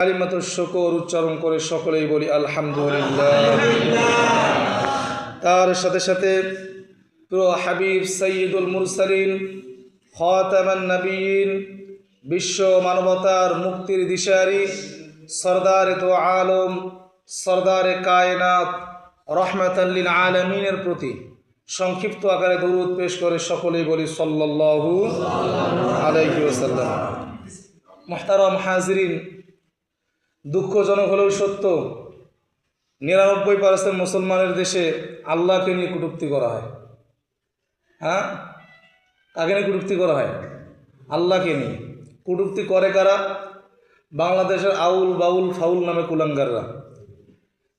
কালিমাত শকর উচ্চারণ করে সকলেই বলি আলহামদুলিল্লাহ। তার সাথে সাথে হাবিব সৈয়দুল মুরসালিন, খতামান নবীন বিশ্ব মানবতার মুক্তির দিশারি, সর্দার তো আলম, সর্দারে কায়নাত রহমাতাল্লিন আলমিনের প্রতি সংক্ষিপ্ত আকারে দরুদ পেশ করে সকলেই বলি সাল্লাল্লাহু আলাইহি ওয়াসাল্লাম। মোহতারম হাজরিন দুঃখজনক হলেও সত্য, নিরানব্বই পার্সেন্ট মুসলমানের দেশে আল্লাহকে নিয়ে কটূক্তি করা হয়। হ্যাঁ? কাকে নিয়ে কটূক্তি করা হয়? আল্লাহকে নিয়ে। কটূক্তি করে কারা? বাংলাদেশের আউল বাউল ফাউল নামে কুলাঙ্গাররা।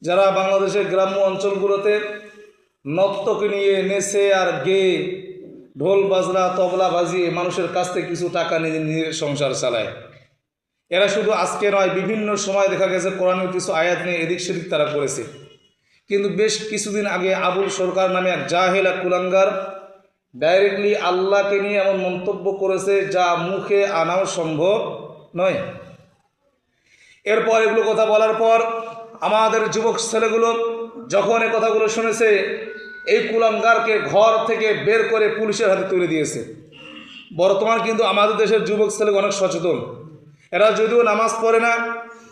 যারা বাংলাদেশের গ্রাম্য অঞ্চলগুলোতে নর্তকে নিয়ে নেচে আর গেয়ে ঢোল বাজনা, তবলা বাজিয়ে মানুষের কাছ থেকে কিছু টাকা নিয়ে সংসার চালায়। এরা শুধু আজকে নয়, বিভিন্ন সময় দেখা গেছে কোরআনের কিছু আয়াত নিয়ে এদিক সেদিক তারা করেছে। কিন্তু বেশ কিছুদিন আগে আবুল সরকার নামে এক জাহেল কুলাঙ্গার ডাইরেক্টলি আল্লাহকে নিয়ে এমন মন্তব্য করেছে, যা মুখে আনাও সম্ভব নয়। এরপর এগুলো কথা বলার পর আমাদের যুবক ছেলেগুলো যখন এ কথাগুলো শুনেছে, এই কুলাঙ্গারকে ঘর থেকে বের করে পুলিশের হাতে তুলে দিয়েছে। বর্তমান কিন্তু আমাদের দেশের যুবক ছেলে অনেক সচেতন। এরা যদিও নামাজ পড়ে না,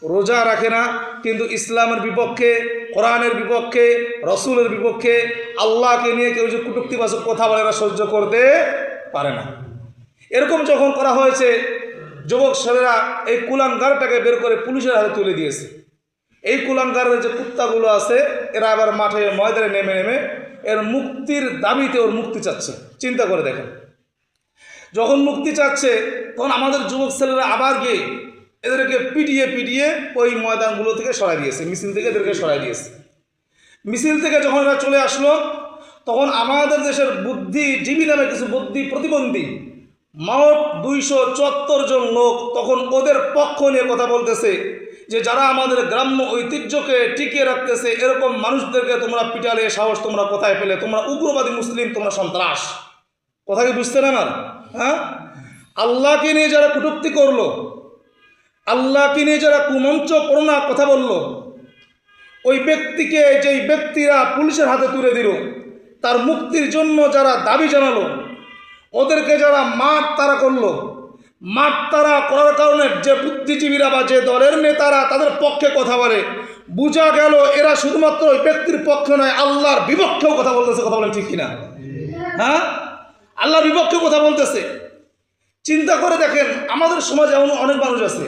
রোজা রাখে না, কিন্তু ইসলামের বিপক্ষে, কোরআনের বিপক্ষে, রসুলের বিপক্ষে, আল্লাহকে নিয়ে কেউ যে কুটুক্তিবাচক কথা বলে এরা সহ্য করতে পারে না। এরকম যখন করা হয়েছে, যুবক ছেলেরা এই কুলাঙ্গারটাকে বের করে পুলিশের হাতে তুলে দিয়েছে। এই কুলাঙ্গারের যে কুত্তাগুলো আছে, এরা আবার মাঠে ময়দানে নেমে নেমে এর মুক্তির দাবিতে ওর মুক্তি চাচ্ছে। চিন্তা করে দেখেন। যখন মুক্তি চাচ্ছে, তখন আমাদের যুবক ছেলেরা আবার গিয়ে এদেরকে পিটিয়ে পিটিয়ে ওই ময়দানগুলো থেকে সরাই দিয়েছে, মিছিল থেকে এদেরকে সরাই দিয়েছে। মিছিল থেকে যখন এরা চলে আসলো, তখন আমাদের দেশের বুদ্ধিজীবী নামে কিছু বুদ্ধি প্রতিবন্ধী মোট দুইশো চুয়াত্তর জন লোক তখন ওদের পক্ষ নিয়ে কথা বলতেছে যে, যারা আমাদের গ্রাম্য ঐতিহ্যকে টিকিয়ে রাখতেছে, এরকম মানুষদেরকে তোমরা পিটালে, সাহস তোমরা কোথায় পেলে? তোমরা উগ্রবাদী মুসলিম, তোমরা সন্ত্রাস। কথা কি বুঝতে না আমার? হ্যাঁ? আল্লাহকে নিয়ে যারা কটূক্তি করল, আল্লাহকে নিয়ে যারা কুমঞ্চ করোনা কথা বলল, ওই ব্যক্তিকে যেই ব্যক্তিরা পুলিশের হাতে তুলে দিল, তার মুক্তির জন্য যারা দাবি জানালো, ওদেরকে যারা মাঠ তারা করল মাঠ তারা করার কারণে যে বুদ্ধিজীবীরা বা যে দলের নেতারা তাদের পক্ষে কথা বলে, বোঝা গেল এরা শুধুমাত্র ওই ব্যক্তির পক্ষে নয়, আল্লাহর বিপক্ষেও কথা বলতেছে, কথা বলেন ঠিক কিনা? হ্যাঁ? আল্লাহর বিপক্ষে কথা বলতেছে। চিন্তা করে দেখেন, আমাদের সমাজে এমন অনেক মানুষ আছে।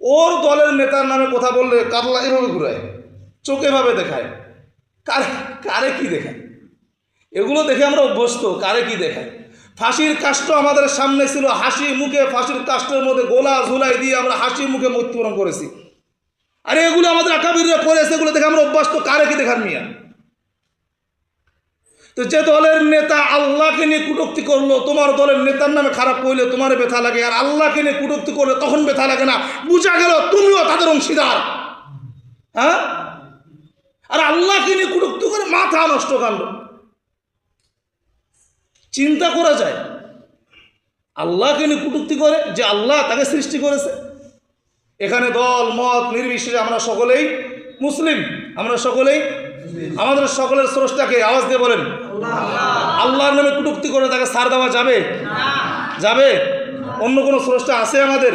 ওর দলের নেতার নামে কথা বললে কাতলা এভাবে ঘুরায়, চোখে এভাবে দেখায়। কারে কারে কি দেখায়? এগুলো দেখে আমরা অভ্যস্ত, কারে কি দেখায়? ফাঁসির কাষ্ট আমাদের সামনে ছিল, হাসি মুখে, ফাঁসির কাষ্টের মধ্যে গোলা ঝুলাই দিয়ে আমরা হাসি মুখে মৃত্যুবরণ করেছি। আরে এগুলো আমাদের আকাবিররা করেছে, এগুলো দেখে আমরা অভ্যস্ত, কারে কি দেখার মিয়া? তো যে দলের নেতা আল্লাহকে নিয়ে কুটুক্তি করল, তোমার দলের নেতার নামে খারাপ করলে তোমার ব্যথা লাগে, আর আল্লাহকে নিয়ে কুটুক্তি করলে তখন ব্যথা লাগে না। বুঝা গেল তুমিও তাদের অংশীদার। হ্যাঁ? আর আল্লাহকে নিয়ে কুটুক্তি করে মাথা নষ্ট কাণ্ড চিন্তা করা যায়। আল্লাহকে নিয়ে কুটুক্তি করে যে আল্লাহ তাকে সৃষ্টি করেছে। এখানে দল, মত, নির্বিশেষে আমরা সকলেই মুসলিম। আমরা সকলেই আমাদের সকলের স্রষ্টাকে আওয়াজ দিয়ে বলেন। আল্লাহর নামে কুটুক্তি করে তাকে সার দেওয়া যাবে? যাবে? অন্য কোনো স্রষ্টা আছে আমাদের?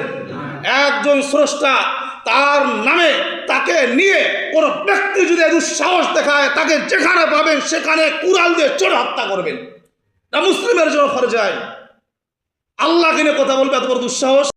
একজন স্রষ্টা তার নামে তাকে নিয়ে কোনো ব্যক্তি যদি দুঃসাহস দেখায় তাকে যেখানে পাবেন সেখানে কুড়াল দিয়ে চড়ে হত্যা করবেন। এটা মুসলিমের জন্য ফরজ যায় আল্লাহকে নিয়ে কথা বলবে এত বড় দুঃসাহস।